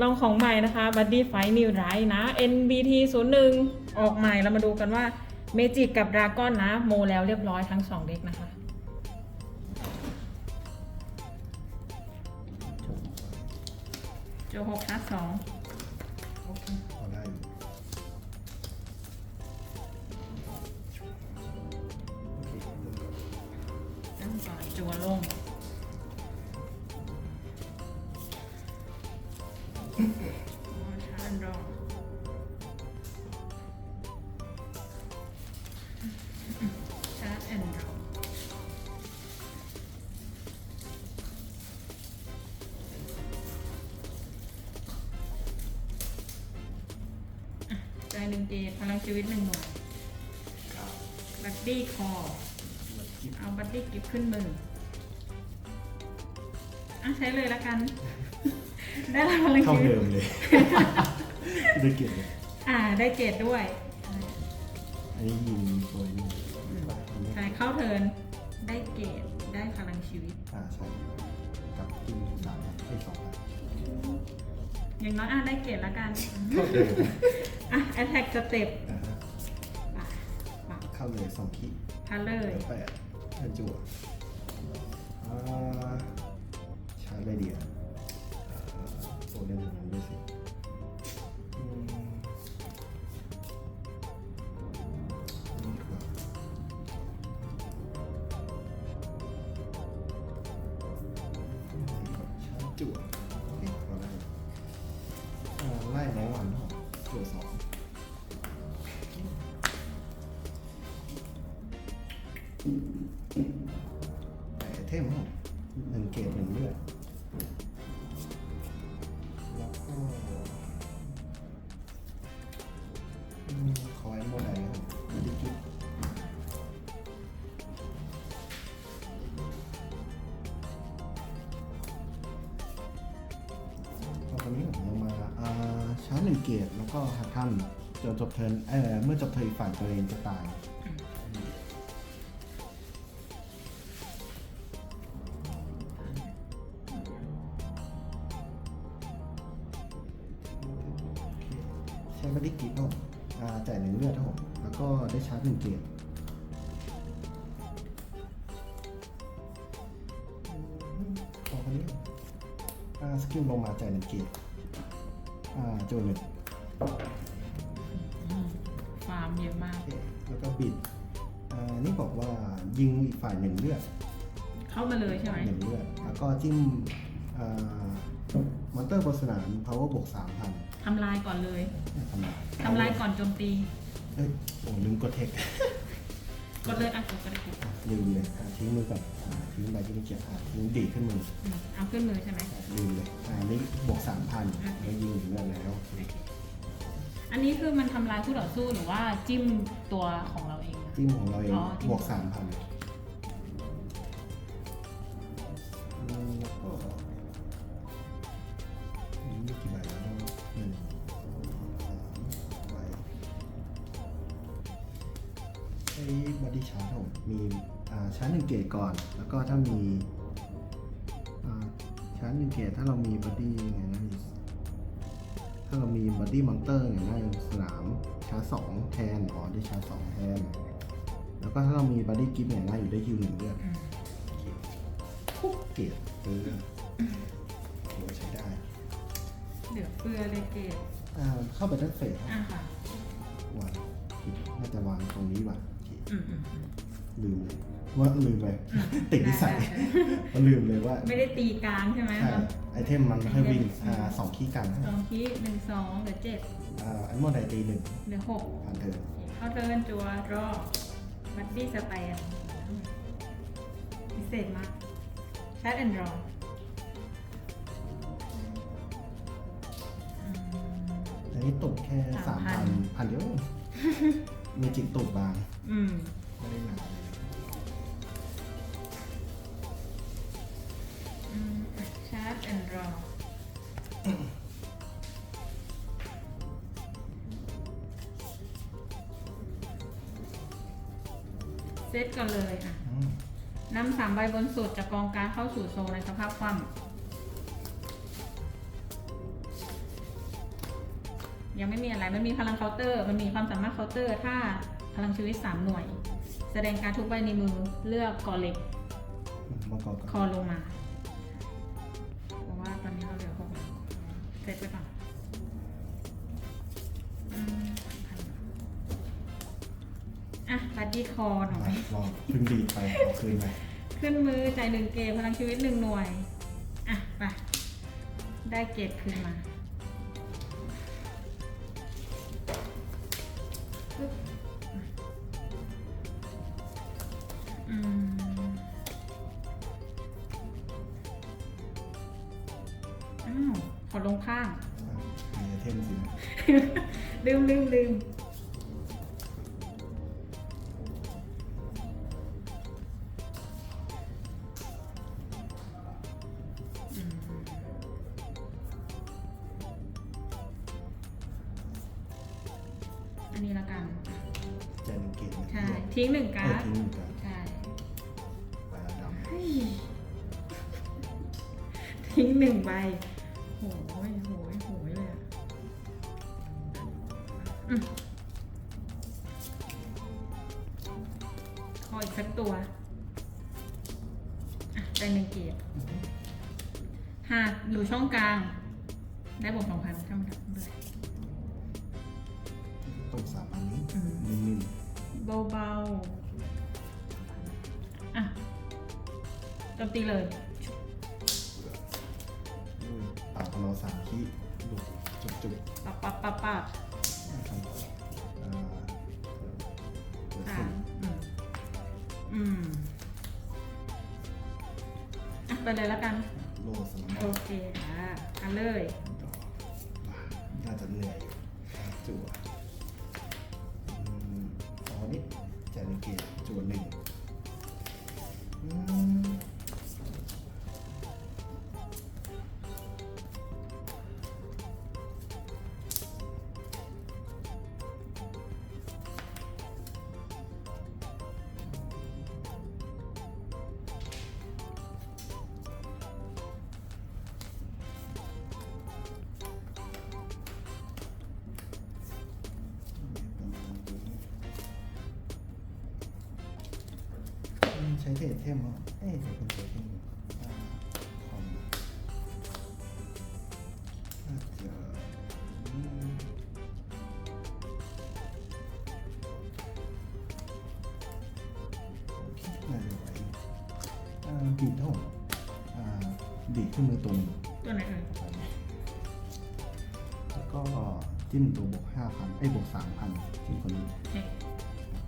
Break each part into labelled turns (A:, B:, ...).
A: ลองของใหม่นะคะ Buddy Fight New Right นะ NBT 01 ออกใหม่เรามาดูกันว่าเมจิกกับดราก้อนนะ โมแล้วเรียบร้อยทั้ง2เด็กนะคะ โจหกชาร์จสองโอเค
B: พอได้อยู่โอเค
A: เริ่มก่อนจัวลงชาร์จรอชาร์จแอน ใจหนึ่งเกตพลังชีวิตหนึ่งหน่วย
B: ครับ
A: บัดดี้คอ เอาบัดดี้กิฟขึ้นมืออะใช้เลยละกัน ได้รับพลัง
B: เข้า
A: ชีวิต
B: เดิมเลย ได้เกียรติเลย
A: อ่าได้เกรดด้วย
B: อันนี้ยิงตัวนี้
A: ใช่เข้าเทิร์นได้เกรดได้พลังชีวิต
B: อ่าใช่กับกินสามไอ้สองอัน
A: อย่างน้อยอะได้เกรดละกัน
B: เข้าเดิม
A: อะ attack step
B: อ่าฮะ
A: ป่ะป่ะ
B: เข้าเลยสองคิ
A: พาเลย
B: แปดอันจั่วอ่าชาร์จได้ดีอะอ่า โซนเล่นมันด้ว ชาร์จหนึ่งเกียร์แล้วก็หักท่านจนจบเทิร์นเอ่อเมื่อจบเทิร์นอีกฝ่ายตัวเองจะตายใช้บัดดี้กิฟต์ครับอ่าจ่ายหนึ่งเลือดครับผมแล้วก็ได้ชาร์จหนึ่งเกียร์พอคนนี้อ่าสกิลลงมาจ่ายหนึ่งเกต อ่าโจนหนึ่ง
A: อืมฟาร์มเยอะมาก
B: โอเคแล้วก็บิดอ่านี่บอกว่ายิงอีกฝ่ายหนึ่งเลือด
A: เข้ามาเลยใช่ไหม
B: หนึ่งเลือดแล้วก็จิ้มอ่ามอนเตอร์บนสนาม power บวกสามพัน
A: ทำลายก่อนเลย
B: ทำลาย
A: ทำลายก่อนโจมตี
B: เอ้ยผมลืมกดเทค
A: กดเลยอะกดก็ได้กด
B: อะลืมเลยอะทิ้งมือก่อนอะทิ้งใบที่ไม่เกี่ยวอะทิ้งดีดขึ้นมือ
A: อืมเอาขึ้นมือใช่ไหม
B: อะลืมเลยอ่านี่บวกสามพันแล้วยิงหนึ่งเลือดแล้ว
A: โอเคอันนี้คือมันทำลายคู่ต่อสู้หรือว่าจิ้มตัวของเราเองนะ
B: จิ้มของเราเอง
A: อ๋อจิ้ม
B: บวกสามพันแล้วก็ งเกตก่อน แล้วก็ถ้ามีอ่าชาร์จหนึ่งเกตถ้าเรามีบอดี้ไงนะมีถ้าเรามีบอดี้มอนเตอร์ไงนะสนามชาร์จสองแทนอ๋อได้ชาร์จสองแทน แล้วก็ถ้าเรามีบอดี้กิฟต์เนี่ยน่าอยู่ได้ฮิวหนึ่งเลือด
A: อืม
B: คุกเกตเออถือว่าใช้ได้
A: เหลือเฟือเลยเกรด
B: อ่าเข้าไปทั้งเฟส
A: อะค่ะ
B: วางผิดน่าจะวางตรงนี้ว่ะโอเค
A: อืมอืมอืม
B: ลืมเลยว่าลืมไปติดนิสัย
A: ได้ได้
B: ว่าลืมเลยว่า
A: ไม่ได้ตีกลางใช่ไหม
B: ใช่ไอเทมมันไม่ค่อยวิ่งอ่าสองขี้กัน
A: สองคีหนึ่งสองเหลือเจ็ด
B: อ่าไอโมไดตีหนึ่ง
A: เหลือหก
B: ผ่านเทิร์น
A: เข้าเทิร์นจัวรอบัดดี้สแตนพิเศษมากชาร์จแอนด์รอ
B: อันนี้ตกแค่สามพันพันเดียวมีจิกตกบาง
A: อืม
B: ไม่ได้หนาเลย
A: ชาร์จแอนด์รอเซตกันเลยอะ
B: อืม
A: นำสามใบบนสุดจากกองการดเข้าสู่โซนในสภาพคว่ำยังไม่มีอะไร มันมีพลังเคาน์เตอร์ มันมีความสามารถเคาน์เตอร์ ถ้าพลังชีวิต 3 หน่วย แสดงการดทุกใบในมือเลือกกอเหล็ก
B: มังกร
A: ค
B: ก่อน
A: อลงมา ซตไปก่อนอืมอะบัดดี้คอหน่อย
B: ลองเพึ่งดีดไปเอาคืนไป
A: ขึ้นมือจ่ายหนึ่งเกมพลังชีวิตหนึ่งหน่วย อะ ไป ได้เกตคืนมาปึ๊บ ขอลงข้าง
B: อะมีไอเทมสินะ
A: ลืมลืมลืมอืมอันนี้ละกัน
B: แจนเกตนะ
A: ใช่ ทิ้งหนึ่ง
B: เอ
A: การ์
B: อ
A: ด
B: ทิ้งหนึ่งการ์ด
A: ใช่
B: ไปแล้วดำ
A: เฮ้ยทิ้งหนึ่งใบ ขออีกสักตัวอะได้หนึ่งเกียร์หากอยู่ช่องกลาง ได้บวกสองพันช่างมันด้วย
B: ตรงสามอันนี้
A: อืม
B: นิ่ม
A: เบาๆ อะโจมตีเลย
B: ๆอุ้ยปากของเราสามขี้ดูจุกจุก
A: ปับปับปับปับ
B: ๆนะครับ อื
A: มอะไปเลยแล้วกัน
B: โลสลัม
A: โอเคค่ะอันเลย
B: น่าจะเหนื่อยอยู่จั่วอืมอ๋อนี่แจนเกตจั่วหนึ่งอืม ช้เทปเทมเหรอเอ้ยแต่เป็นเทปเทมอ่าคอมน่าจะอืมโอเคน่าจะไหวอ่าดีดเท่าอ่าดีดขึ้นมือตัวหนึ่ง
A: ตัวไหนเอ่ย
B: แล้วก็จิ้มตัวบวกห้าพันไอ้ยบวกสามพันจิ้มคนนี้
A: เอ๊ะ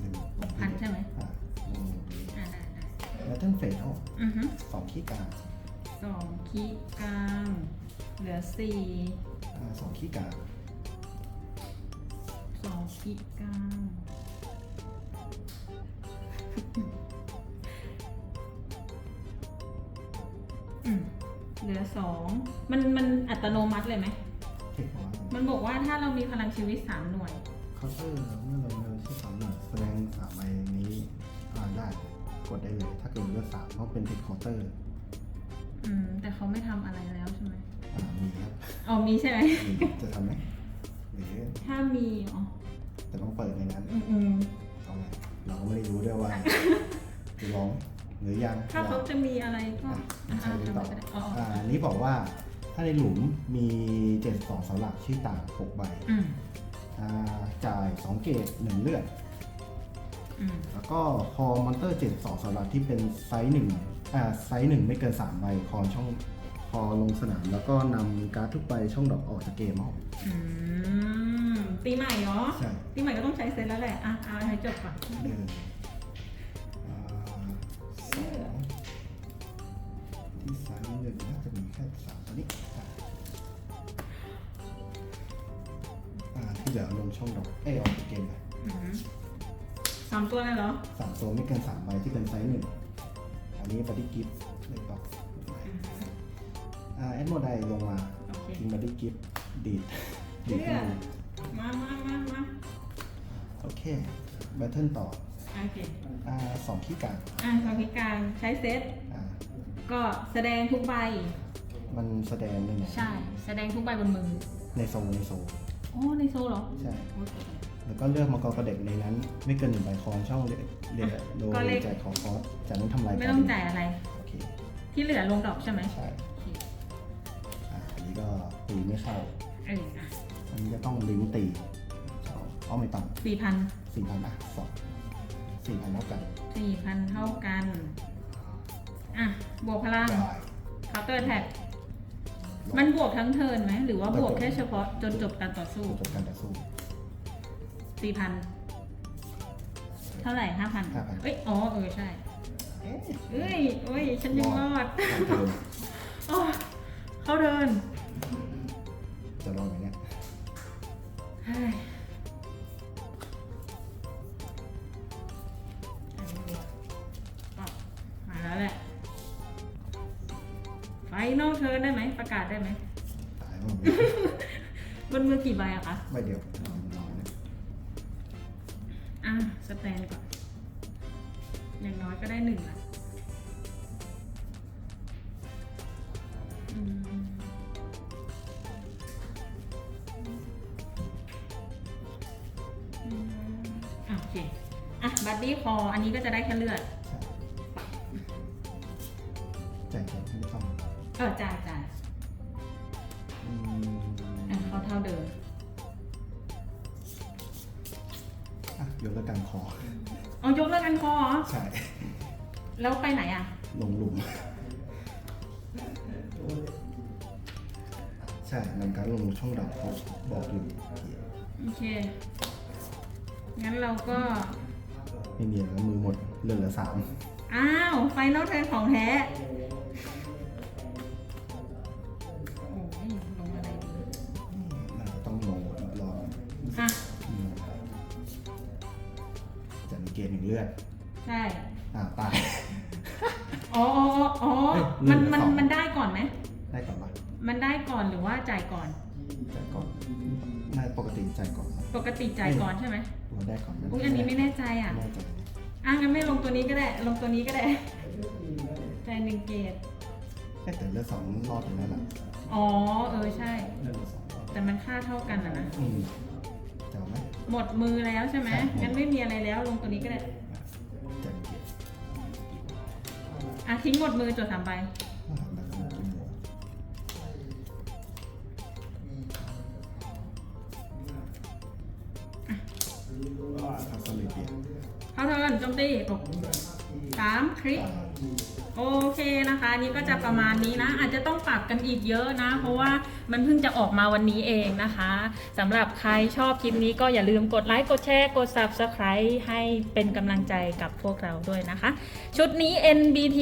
B: หนึ่ง
A: บวกพันใช่ไหม
B: อ่า แล้วท่านเฟดเท่า
A: อือฮึ
B: สองขี้กลาง
A: สองคีย์กลาง เหลือสี่
B: อ่าสองขี้กลาง
A: สองคีย์กลางอืมเหลือสองมันมันอัตโนมัติเลยไหม
B: เทคว่า
A: มันบอกว่าถ้าเรามีพลังชีวิตสามหน่วย
B: เคาน์เตอร์เมื่อเราเลือกที่สามหน่วยแสดงสามใบนี้อ่านได้ กดได้เลย ถ้าเกิดเลือกสามเพราะเป็นเทคเคาน์เตอร์
A: อืมแต่เขาไม่ทำอะไรแล้วใช่ไหม
B: อ่ามีครับ
A: อ๋อมีใช่ไหม
B: มีจะทำไหมหรือ
A: ถ้ามีอ๋อ
B: จะต้องเปิดในนั้น
A: อืมอืม
B: เอาไงเราก็ไม่ได้รู้ด้วยว่าจะร้องหรือยัง
A: ถ้าเขาจะมีอะไรก็
B: อะ
A: อะ
B: ใช้
A: ทำ
B: ต่อ
A: ไปก็ได้อ๋ออ๋อ
B: อ่าอันนี้บอกว่าถ้าในหลุมมีเจ็ดสองเสาหลักชื่อต่างหกใบ
A: อืม
B: อ่าจ่ายสองเกตหนึ่งเลือด
A: อืม
B: แล้วก็พอมอนเตอร์เจ็ดสองสำหรับที่เป็นไซส์หนึ่งอ่าไซส์หนึ่งไม่เกินสามใบคอช่องพอลงสนามแล้วก็นำการ์ดทุกใบช่องดอกออกจากเกมออก
A: อืมปีใหม่เนาะ
B: ใช่
A: ปีใหม่ก็ต้องใช้เซตแล้วแหละ อะเอาให้จบก่อน
B: หนึ่งอ่าสองที่ไซส์หนึ่งน่าจะมีแค่สามตัวนี้อะอ่าที่เหลือลงช่องดอกเอ้ยออกจากเกมไป
A: อืม สามตัวเลยเหรอ
B: สามตัวไม่เกินสามใบที่เป็นไซส์หนึ่ง อันนี้บัดดี้กิฟต์เลยต่อ
A: อืม
B: อ่าแอดโมไดลงมา
A: โอเค
B: ทิ้งบัดดี้กิฟต์ดีดดีดขึ้นมา
A: มามามามา
B: โอเคแบทเทิลต่อ
A: โอเค
B: อ่าสองขี้กลาง
A: อะสองพิการใช้เซต
B: อ่า
A: ก็แสดงทุกใบ
B: มันแสดงได้ไง
A: ใช่ แสดงทุกใบบนมือ
B: ในโซนในโซน
A: โอ้ในโซลเหรอ
B: ใช่
A: โอ้ย
B: แล้วก็เลือกมังกรกระเด็กในนั้น ไม่เกินหนึ่งใบคอนช่องเรียเรียโด
A: ก็
B: ย
A: เลข
B: จ่ายของคอร์สจากนั้นทำลาย
A: ไม่ต้องจ่ายอะไร
B: โอเค
A: ที่เหลือลงดอกใช่ไหม
B: ใช่
A: โอเค
B: อะอันนี้ก็ตีไม่เข้า
A: เอออะ
B: อันนี้ก็ต้องลิงก์ตีสองอ๋อไม่ต้อง
A: สี่พัน
B: สี่พันอะสองสี่พันเท่ากัน
A: สี่พันเท่ากัน อะ บวกพลัง
B: ได้
A: เคาน์เตอร์แท็ก มันบวกทั้งเทิร์นไหมหรือว่าบวกแค่เฉพาะจนจบการต่อสู้
B: จบการต่อสู้
A: สี่พันเท่าไหร่ห้าพัน
B: 5,000
A: เอ้ยอ๋อเออใช่
B: เอ๊ะ
A: เอ้ยเอ้ยฉันยังรอด
B: ผ่านเทิร์น
A: โอ้เข้าเดิน
B: จะรอดไหมเนี่ย
A: นอลเทิร์นได้ไหมประกาศได้ไหม
B: ตายหมด
A: บนมือกี่ใบอะคะ
B: ใบเดียวรอนะ
A: อะสแตนก่อน อย่างน้อยก็ได้หนึ่งละอืมอืมอะโอเค อะ บัดดี้คอ อันนี้ก็จะได้แค่เลือด
B: อ
A: อจ่ายจ่าย
B: อืม
A: อะเขาเท่าเดิม
B: อะยกเลิกการคอ
A: เอายกเลิกกันคอเหรอ
B: ใช่
A: แล้วไปไหนอะ
B: ลงหลุม ใช่นำการลงช่องดอกเขาบอกอยู่
A: โอเค งั้นเราก็
B: ไม่มีแล้วมือหมดเหลือเหลือสาม
A: อ้าว ไฟนอลเทิร์นของแท้ ใช่
B: อ่าตาย
A: อ๋ออ๋ออ๋ออ๋อ
B: เอ้ย
A: มัน
B: หนึ่ง
A: มัน
B: สอง
A: มันได้ก่อนไหม
B: ได้ก่อนปะ
A: มันได้ก่อนหรือว่าจ่ายก่อน
B: จ่ายก่อนน่าปกติจ่ายก่อน
A: ปกติจ่ายก่อนใช่ไหม
B: หรือว่าได้ก่อน
A: อุ้ยอันนี้ไม่แน่ใจอะ
B: ไม่แน่ใจ
A: อะงั้นไม่ลงตัวนี้ก็ได้ ลงตัวนี้ก็ได้จ่ายหนึ่งเกต
B: เอ๊ะแต่เลือดสองรอดอยู่แล้วล่ะ
A: อ๋อ เออใช่
B: เลือดสองรอด
A: แต่มันค่าเท่ากันอะนะ
B: อืมจะเอาไหม
A: หมดมือแล้วใช่ไหม
B: ใช่
A: งั้นไม่มีอะไรแล้วลงตัวนี้ก็ได้ อะทิ้งหมดมือจดสามใบ
B: อ่าแบบนั้นเป็นหมวกอ่าทัศนีเปลี่ยน
A: เข้าเทิร์นโจมตีหกสามคลิก โอเคนะคะนนี่ก็จะประมาณนี้นะ อาจจะต้องปรับกันอีกเยอะนะ เพราะว่ามันเพิ่งจะออกมาวันนี้เองนะคะสำหรับใครชอบคลิปนี้ก็อย่าลืมกดไลค์กดแชร์กด Subscribe ให้เป็นกำลังใจกับพวกเราด้วยนะคะ ชุดนี้ NBT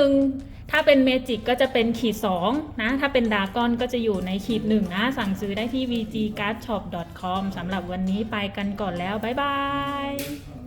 A: 01ถ้าเป็นเมจิกก็จะเป็นขีด2นะ ถ้าเป็นดากอนก็จะอยู่ในขีด1นะ สั่งซื้อได้ที่ vgcardshop.com สำหรับวันนี้ไปกันก่อนแล้ว บ๊ายบาย